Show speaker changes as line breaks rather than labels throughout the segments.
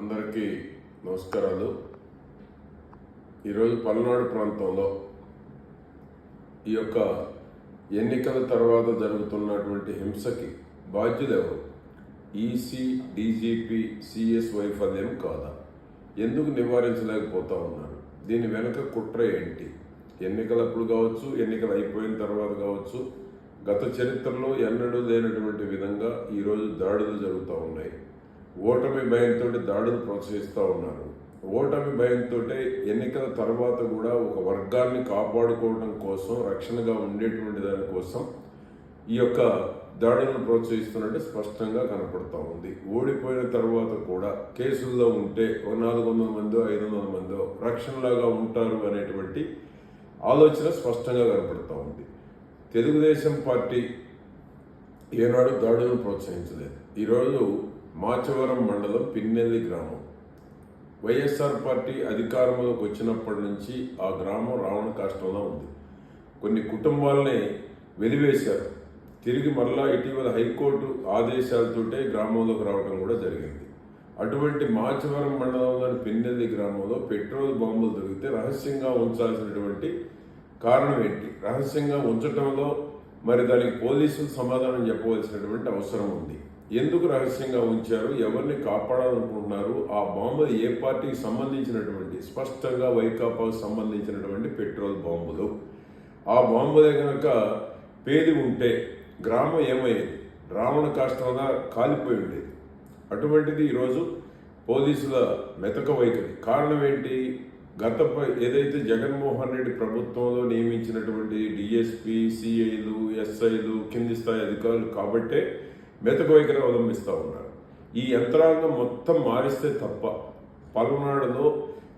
అందరికీ నమస్కారాలు. ఈరోజు పల్నాడు ప్రాంతంలో ఈ యొక్క ఎన్నికల తర్వాత జరుగుతున్నటువంటి హింసకి బాధ్యులెవరు ఈసీ డీజీపీ సిఎస్ వైఫల్యం కాదా? ఎందుకు నివారించలేకపోతా ఉన్నారు? దీని వెనుక కుట్ర ఏంటి? ఎన్నికలప్పుడు కావచ్చు ఎన్నికలు అయిపోయిన తర్వాత కావచ్చు గత చరిత్రలో ఎన్నడూ లేనటువంటి విధంగా ఈరోజు దాడులు జరుగుతూ ఉన్నాయి. ఓటమి భయంతో దాడులు ప్రోత్సహిస్తూ ఉన్నారు. ఓటమి భయంతో ఎన్నికల తర్వాత కూడా ఒక వర్గాన్ని కాపాడుకోవడం కోసం రక్షణగా ఉండేటువంటి దానికోసం ఈ యొక్క దాడులను ప్రోత్సహిస్తున్నట్టు స్పష్టంగా కనపడుతూ ఉంది. ఓడిపోయిన తర్వాత కూడా కేసుల్లో ఉంటే ఒక నాలుగు వందల మందో ఐదు వందల మందో రక్షణలాగా ఉంటారు అనేటువంటి ఆలోచన స్పష్టంగా కనపడుతూ ఉంది. తెలుగుదేశం పార్టీ ఏనాడు దాడులను ప్రోత్సహించలేదు. ఈరోజు మాచవరం మండలం పిన్నెల్లి గ్రామం. వైఎస్ఆర్ పార్టీ అధికారంలోకి వచ్చినప్పటి నుంచి ఆ గ్రామం రావణ కాష్టంలో ఉంది. కొన్ని కుటుంబాలని వెలివేశారు. తిరిగి మరలా ఇటీవల హైకోర్టు ఆదేశాలతోటే గ్రామంలోకి రావడం కూడా జరిగింది. అటువంటి మాచవరం మండలంలోని పిన్నెల్లి గ్రామంలో పెట్రోల్ బాంబులు దొరికితే రహస్యంగా ఉంచాల్సినటువంటి కారణం ఏంటి? రహస్యంగా ఉంచటంలో మరి దానికి పోలీసులు సమాధానం చెప్పవలసినటువంటి అవసరం ఉంది. ఎందుకు రహస్యంగా ఉంచారు? ఎవరిని కాపాడాలనుకుంటున్నారు? ఆ బాంబులు ఏ పార్టీకి సంబంధించినటువంటి స్పష్టంగా వైకాపాకు సంబంధించినటువంటి పెట్రోల్ బాంబులు. ఆ బాంబులే కనుక పేది ఉంటే గ్రామం ఏమయ్యేది? రావణ కాష్టంగా కాలిపోయి ఉండేది. అటువంటిది ఈరోజు పోలీసుల మెతక వైఖరి. కారణం ఏంటి? గత ఏదైతే జగన్మోహన్ రెడ్డి ప్రభుత్వంలో నియమించినటువంటి డిఎస్పి సిఐలు ఎస్ఐలు కింది స్థాయి అధికారులు కాబట్టే మెతక అవలంబిస్తూ ఉన్నారు. ఈ యంత్రాంగం మొత్తం మారిస్తే తప్ప పల్నాడులో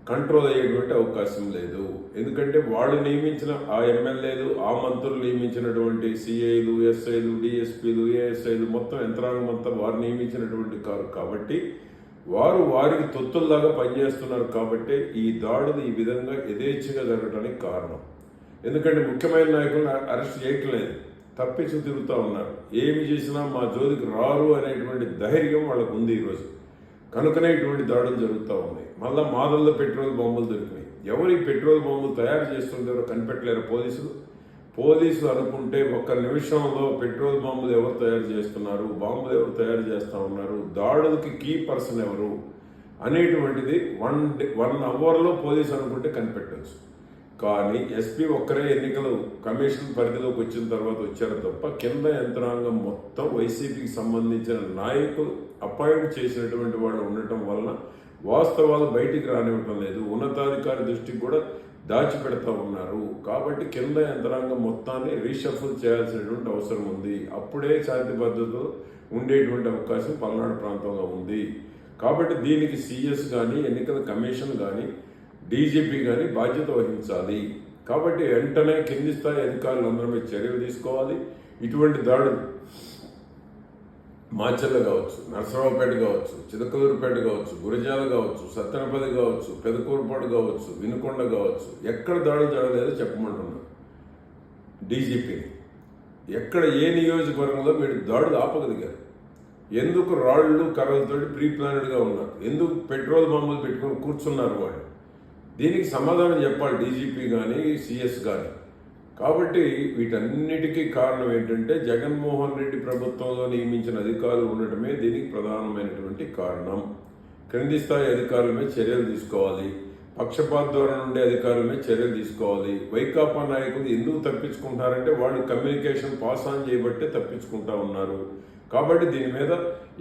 కంట్రోల్ అయ్యేటువంటి అవకాశం లేదు. ఎందుకంటే వాళ్ళు నియమించిన ఆ ఎమ్మెల్యేలు ఆ మంత్రులు నియమించినటువంటి సిఐలు ఎస్ఐలు డిఎస్పీలు ఏఎస్ఐలు మొత్తం యంత్రాంగం అంతా వారు నియమించినటువంటి కారు కాబట్టి వారు వారికి తొత్తుల్లాగా పనిచేస్తున్నారు కాబట్టి ఈ దాడులు ఈ విధంగా యథేచ్ఛగా జరగడానికి కారణం. ఎందుకంటే ముఖ్యమైన నాయకులను అరెస్ట్ చేయట్లేదు. తప్పించి తిరుగుతూ ఉన్నారు. ఏమి చేసినా మా జోలికి రారు అనేటువంటి ధైర్యం వాళ్ళకు ఉంది ఈరోజు కనుకనే ఇటువంటి దాడులు జరుగుతూ ఉన్నాయి. మళ్ళా మాదల్లో పెట్రోల్ బొమ్మలు దొరికినాయి. ఎవరు ఈ పెట్రోల్ బొమ్మలు తయారు చేస్తుంటారో కనిపెట్టలేరు పోలీసులు. పోలీసులు అనుకుంటే ఒక్క నిమిషంలో పెట్రోల్ బాంబులు ఎవరు తయారు చేస్తున్నారు? బాంబులు ఎవరు తయారు చేస్తూ ఉన్నారు? దాడులకి కీ పర్సన్ ఎవరు? అనేటువంటిది వన్ డే వన్ అవర్లో పోలీసు అనుకుంటే కనిపెట్టచ్చు. కానీ ఎస్పీ ఒక్కరే ఎన్నికలు కమిషన్ పరిధిలోకి వచ్చిన తర్వాత వచ్చారు తప్ప కింద యంత్రాంగం మొత్తం వైసీపీకి సంబంధించిన నాయకులు అపాయింట్ చేసినటువంటి వాళ్ళు ఉండటం వలన వాస్తవాలు బయటికి రానివ్వటం లేదు. ఉన్నతాధికారి దృష్టికి కూడా దాచిపెడతా ఉన్నారు. కాబట్టి కింద యంత్రాంగం మొత్తాన్ని రీషఫుల్ చేయాల్సినటువంటి అవసరం ఉంది. అప్పుడే శాంతి భద్రతలు ఉండేటువంటి అవకాశం పల్నాడు ప్రాంతంలో ఉంది. కాబట్టి దీనికి సిఎస్ కానీ ఎన్నికల కమిషన్ కానీ డీజీపీ కానీ బాధ్యత వహించాలి. కాబట్టి వెంటనే కింది స్థాయి అధికారులు అందరి మీద చర్యలు తీసుకోవాలి. ఇటువంటి దాడులు మాచర్ల కావచ్చు నరసరావుపేట కావచ్చు చిలకలూరుపేట కావచ్చు గురజాల కావచ్చు సత్తెనపల్లి కావచ్చు పెదకూరుపాడు కావచ్చు వినుకొండ కావచ్చు ఎక్కడ దాడులు జరగలేదో చెప్పమంటున్నారు డీజీపీని ఎక్కడ ఏ నియోజకవర్గంలో మీరు దాడులు ఆపగలిగారు? ఎందుకు రాళ్ళు కర్రలతోటి ప్రీ ప్లానెడ్గా ఉన్నారు? ఎందుకు పెట్రోల్ బొమ్మలు పెట్టుకొని కూర్చున్నారు వాళ్ళు? దీనికి సమాధానం చెప్పాలి డీజీపీ కానీ సిఎస్ కానీ కాబట్టి వీటన్నిటికీ కారణం ఏంటంటే జగన్మోహన్ రెడ్డి ప్రభుత్వంలో నియమించిన అధికారులు ఉండటమే దీనికి ప్రధానమైనటువంటి కారణం. క్రింది స్థాయి అధికారులమే చర్యలు తీసుకోవాలి. పక్షపాత ధోరణి ఉండే అధికారులమే చర్యలు తీసుకోవాలి. వైకాపా నాయకులు ఎందుకు తప్పించుకుంటారంటే వాళ్ళు కమ్యూనికేషన్ పాస్ ఆన్ చేయబట్టే తప్పించుకుంటా ఉన్నారు. కాబట్టి దీని మీద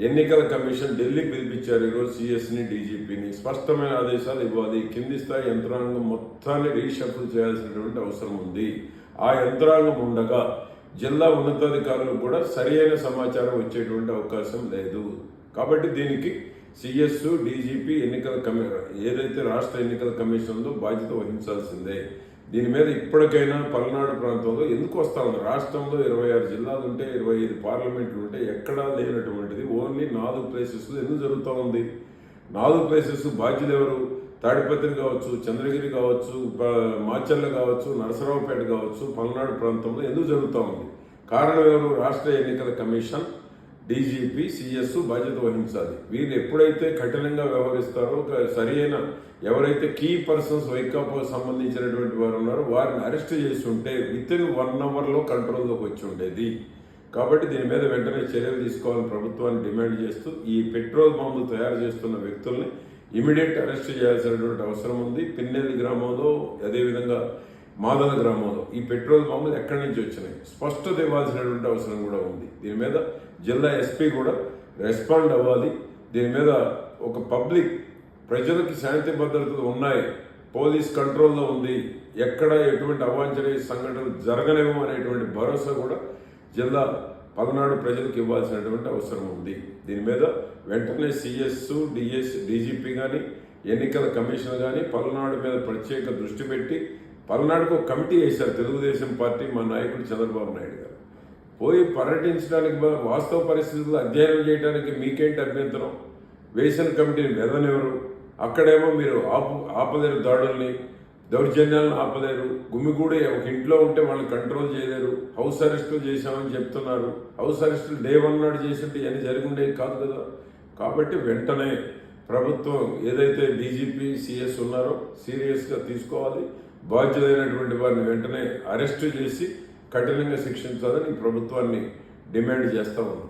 ఎన్నికల కమిషన్ ఢిల్లీ పిలిపించారు. ఈరోజు సిఎస్ని డీజీపీని స్పష్టమైన ఆదేశాలు ఇవ్వాలి. కింది స్థాయి యంత్రాంగం మొత్తాన్ని రీషఫుల్ చేయాల్సినటువంటి అవసరం ఉంది. ఆ యంత్రాంగం ఉండగా జిల్లా ఉన్నతాధికారులు కూడా సరియైన సమాచారం వచ్చేటువంటి అవకాశం లేదు. కాబట్టి దీనికి సిఎస్ డీజీపీ ఎన్నికల కమి ఏదైతే రాష్ట్ర ఎన్నికల కమిషన్లో బాధ్యత వహించాల్సిందే. దీని మీద ఇప్పటికైనా పల్నాడు ప్రాంతంలో ఎందుకు వస్తా ఉంది? రాష్ట్రంలో ఇరవై ఆరు జిల్లాలు ఉంటే ఇరవై ఐదు పార్లమెంట్లు ఉంటే ఎక్కడా లేనటువంటిది. ఓన్లీ నాలుగు ప్లేసెస్లో ఎందుకు జరుగుతూ ఉంది? నాలుగు ప్లేసెస్ బాధ్యులు ఎవరు? తాడిపత్రి కావచ్చు చంద్రగిరి కావచ్చు మాచర్ల కావచ్చు నరసరావుపేట కావచ్చు పల్నాడు ప్రాంతంలో ఎందుకు జరుగుతూ ఉంది? కారణం ఎవరు? రాష్ట్ర ఎన్నికల కమిషన్ డీజీపీ సిఎస్ బాధ్యత వహించాలి. వీళ్ళు ఎప్పుడైతే కఠినంగా వ్యవహరిస్తారో సరైన ఎవరైతే కీ పర్సన్స్ వైకాపా సంబంధించినటువంటి వారు ఉన్నారో వారిని అరెస్ట్ చేసి ఉంటే విత్ ఇన్ వన్ అవర్లో కంట్రోల్లోకి వచ్చి ఉండేది. కాబట్టి దీని మీద వెంటనే చర్యలు తీసుకోవాలని ప్రభుత్వాన్ని డిమాండ్ చేస్తూ ఈ పెట్రోల్ బాంబులు తయారు చేస్తున్న వ్యక్తుల్ని ఇమీడియట్ అరెస్ట్ చేయాల్సినటువంటి అవసరం ఉంది. పిన్నెల్లి గ్రామంలో అదేవిధంగా మాదన గ్రామంలో ఈ పెట్రోల్ బాంబులు ఎక్కడి నుంచి వచ్చినాయి? స్పష్టత ఇవ్వాల్సినటువంటి అవసరం కూడా ఉంది. దీని మీద జిల్లా ఎస్పీ కూడా రెస్పాండ్ అవ్వాలి. దీని మీద ఒక పబ్లిక్ ప్రజలకి శాంతి భద్రతలు ఉన్నాయి. పోలీస్ కంట్రోల్లో ఉంది. ఎక్కడ ఎటువంటి అవాంఛనీయ సంఘటనలు జరగలేము అనేటువంటి భరోసా కూడా జిల్లా పల్నాడు ప్రజలకు ఇవ్వాల్సినటువంటి అవసరం ఉంది. దీని మీద వెంటనే సిఎస్ డిఎస్ డీజీపీ కానీ ఎన్నికల కమిషన్ కానీ పల్నాడు మీద ప్రత్యేక దృష్టి పెట్టి పల్నాడుకు ఒక కమిటీ వేశారు తెలుగుదేశం పార్టీ మా నాయకుడు చంద్రబాబు నాయుడు గారు. పోయి పర్యటించడానికి వాస్తవ పరిస్థితులు అధ్యయనం చేయడానికి మీకేంటి అభ్యంతరం? వేసిన కమిటీని వెదనెవరు? అక్కడేమో మీరు ఆపు ఆపలేరు దాడుల్ని దౌర్జన్యాలను ఆపలేరు. గుమ్మిగూడ ఒక ఇంట్లో ఉంటే వాళ్ళని కంట్రోల్ చేయలేరు. హౌస్ అరెస్టులు చేశామని చెప్తున్నారు. హౌస్ అరెస్టులు డే వన్ నాడు చేసింటే ఇవన్నీ జరిగి ఉండేవి కాదు కదా. కాబట్టి వెంటనే ప్రభుత్వం ఏదైతే డీజీపీ సిఎస్ ఉన్నారో సీరియస్గా తీసుకోవాలి. బాధ్యులైనటువంటి వారిని వెంటనే అరెస్టు చేసి కఠినంగా శిక్షించాలని ప్రభుత్వాన్ని డిమాండ్ చేస్తూ ఉన్నాం.